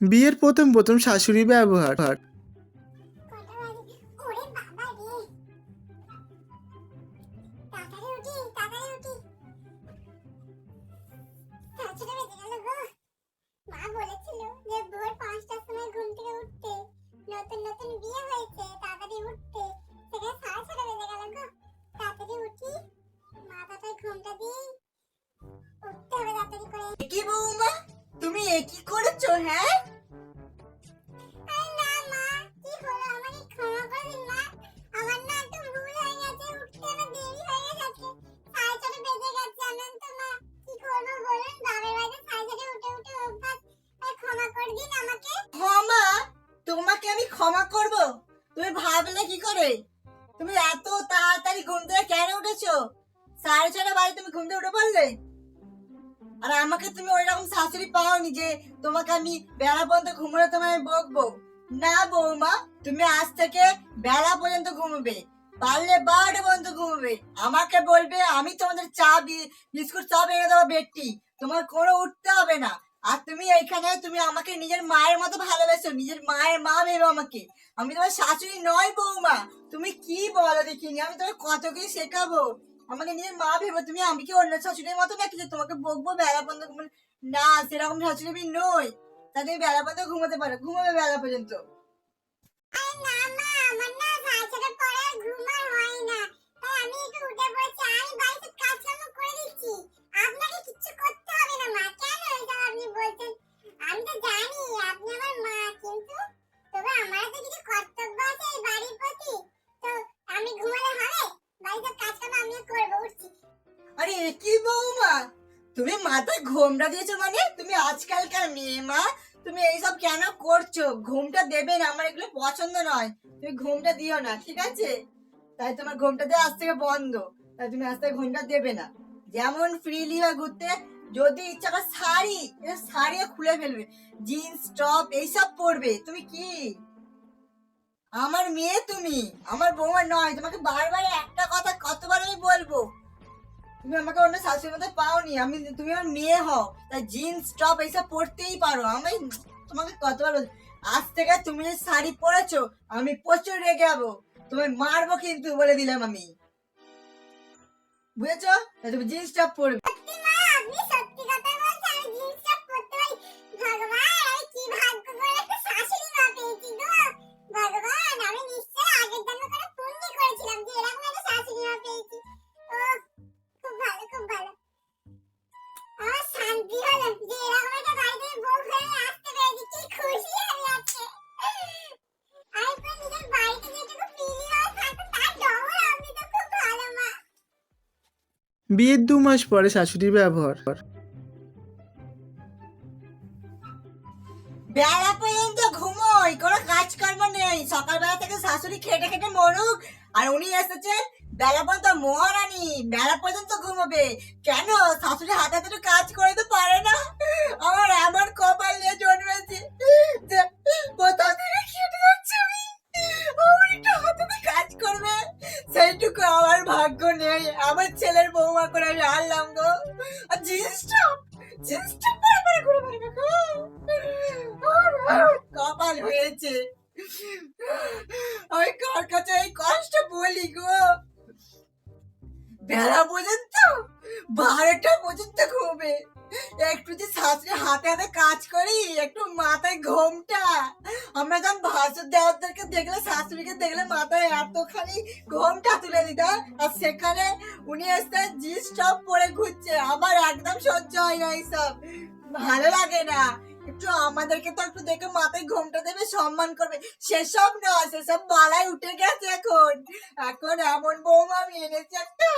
বিয়ের প্রথম প্রথম শাশুড়ি ব্যবহার। বাজে ওরে বাবা রে তাড়াতাড়ি উঠি ক্ষমা করব? তুমি ভাবলে কি করে? তুমি এত তাড়াতাড়ি ঘুম থেকে কেন উঠেছো? সাড়ে ছটা বাজে তুমি ঘুম থেকে উঠে পড়লে? আর আমাকে তুমি ওই রকম শাশুড়ি পাওনি যে তোমাকে আমি বেলা পর্যন্ত ঘুমোলে তোমায় বকবো? না বৌমা, তুমি আজ থেকে বেলা পর্যন্ত ঘুমবে। পারলে বারোটা পর্যন্ত ঘুমবে। আমাকে বলবে, আমি তোমাদের চা বিস্কুট সব এনে দেবো বেডটি। তোমার কোনো উঠতে হবে না। আর তুমি এইখানে, তুমি আমাকে নিজের মায়ের মতো ভালোবেসো। নিজের মায়ের মা ভেবে আমাকে। আমি তোমার শাশুড়ি নয় বৌমা। তুমি কি বলো দেখিনি? আমি তোমাকে কত কি শেখাবো? আমাকে নিজের মা ভেবে তুমি আমি কি অন্য শাশুড়ির মতো নাকি যে তোমাকে বকবো, বেলা পর্যন্ত না, সেরকম শাশুড়ি আমি নই। তা তুমি বেলা পর্যন্ত ঘুমাতে পারো। ঘুমাবে বেলা পর্যন্ত। না তুমি মাথায় ঘোমটা দিয়েছ মানে? তুমি আজকালকার মেয়ে, মা। তুমি এইসব কেন করছ? ঘুমটা দেবে না, আমার এগুলো পছন্দ নয়। তুমি ঘুমটা দিও না, ঠিক আছে? তাই তোমার ঘুমটা দেওয়া আজ থেকে বন্ধ। তাই তুমি আজ থেকে ঘুমটা দেবে না। যেমন ফ্রিলি হয় ঘুরতে, যদি ইচ্ছা করে শাড়ি শাড়িও খুলে ফেলবে। জিন্স টপ এইসব পরবে। তুমি কি? আমার মেয়ে তুমি, আমার বৌমা নয়। তোমাকে বারবার একটা কথা তুমি আমাকে অন্য শাশুড়ির মধ্যে পাওনি। আমি, তুমি আমার মেয়ে হও। তাই জিন্স টপ এইসব পরতেই পারো। আমি তোমাকে কতবার আজ থেকে তুমি যে শাড়ি পরেছো, আমি প্রচুর রেগে যাব। তোমায় মারবো কিন্তু বলে দিলাম আমি। বুঝেছ? তুমি জিন্স টপ পরবে। সত্যি মা আপনি সত্যি কথা বলছেন জিন্স টপ পরতে পারি। ভগবান! বিয়ের দু মাস পরে শাশুড়ির ব্যবহার। বেলা পর্যন্ত ঘুমোই, কোনো কাজকর্ম নেই। সকালবেলা থেকে শাশুড়ি খেটে খেটে মরুক, আর উনি এসেছেন বেলা পর্যন্ত মহারানি, বেলা পর্যন্ত ঘুমোবে। কেন? শাশুড়ি হাতে হাতে কাজ করে তো পারে না। আমার এমন কপাল নিয়ে জন্মেছে। কোথাও থেকে করে আমি হারলাম গো। আর জিন্স টপ জিন্স টপ পরে পরে ঘুরে বেড়াবে গো। কপাল হয়েছে। আমি কার কাছে এই কষ্ট বলি গো? বেলা পর্যন্ত, বারোটা পর্যন্ত ঘুমে। একটু যে শাশুড়ি হাতে হাতে কাজ করি, একটু মাথায় ঘোমটা। আমরা যখন ভাসুর দেওয়ারদেরকে দেখলে, শাশুড়িকে দেখলে মাথায় এতখানি ঘোমটা তুলে দিতাম আর সেখানে উনি এসে জিন্স টপ পরে ঘুরছে। আমার একদম সহ্য হয় না এইসব। ভালো লাগে না। একটু আমাদেরকে তো একটু দেখে মাথায় ঘোমটা দেবে, সম্মান করবে। সেসব না সেসব বালায় উঠে গেছে এখন। এখন এমন বৌমা আমি এনেছি একটা।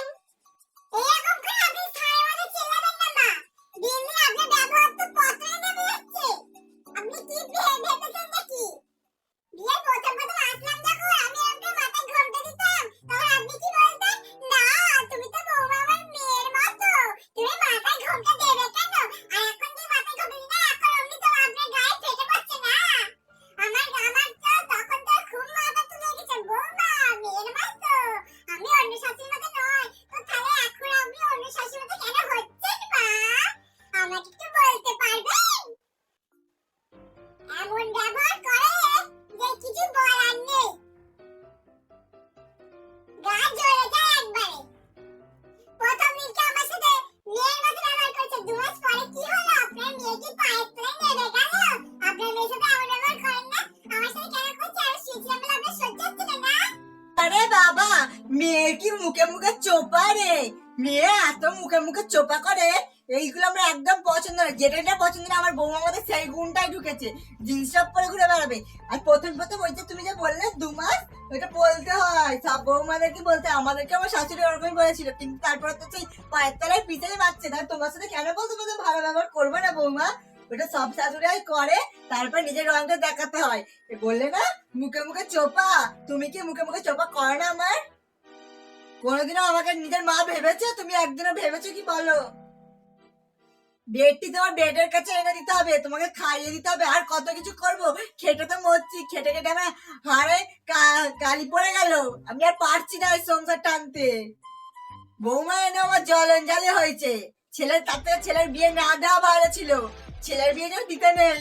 আরে বাবা মেয়ে কি মুখে মুখে চোপা রে? মেয়ে এত মুখে মুখে চোপা করে, এইগুলো আমরা একদম পছন্দ না যেটা পছন্দ না আমার বৌমা মধ্যে সেই গুণটাই ঢুকেছে। জিন্স পরে ঘুরে বেড়াবে। আর প্রথম প্রথম ওই যে তুমি যে বললে দু মাস, ওইটা বলতে হয়। সব বৌমাদেরকে বলতে আমাদেরকে আমার শাশুড়ি ওরকমই বলেছিল। কিন্তু তারপরে তো সেই পায়ের তলায় পাচ্ছে না তোমার সাথে কেন বলতে বলতে ভালো ব্যবহার করবে না বৌমা? ওটা সব শাশুড়াই করে। তারপর নিজের রঙটা দেখাতে হয়। বললে না, মুখে মুখে চোপা, তুমি কি মুখে মুখে চোপা করো না আমার? কোনোদিনও আমাকে নিজের মা ভেবেছে? তুমি একদিনও ভেবেছো কি বলো? বেডটি তোমার বেডের কাছে এনে দিতে হবে, তোমাকে খাইয়ে দিতে হবে। আর কত কিছু করব? খেটে তো মরছি, খেটে খেটে আমার হাড়ে কালি পড়ে গেল। আমি আর পারছি না ওই সংসার টানতে। বৌমা এনে আমার জালে হয়েছে। ছেলের তাতে ছেলের বিয়ে না দেওয়া ভালো ছিল। ছেলের বিয়ে যেন দিতে নেই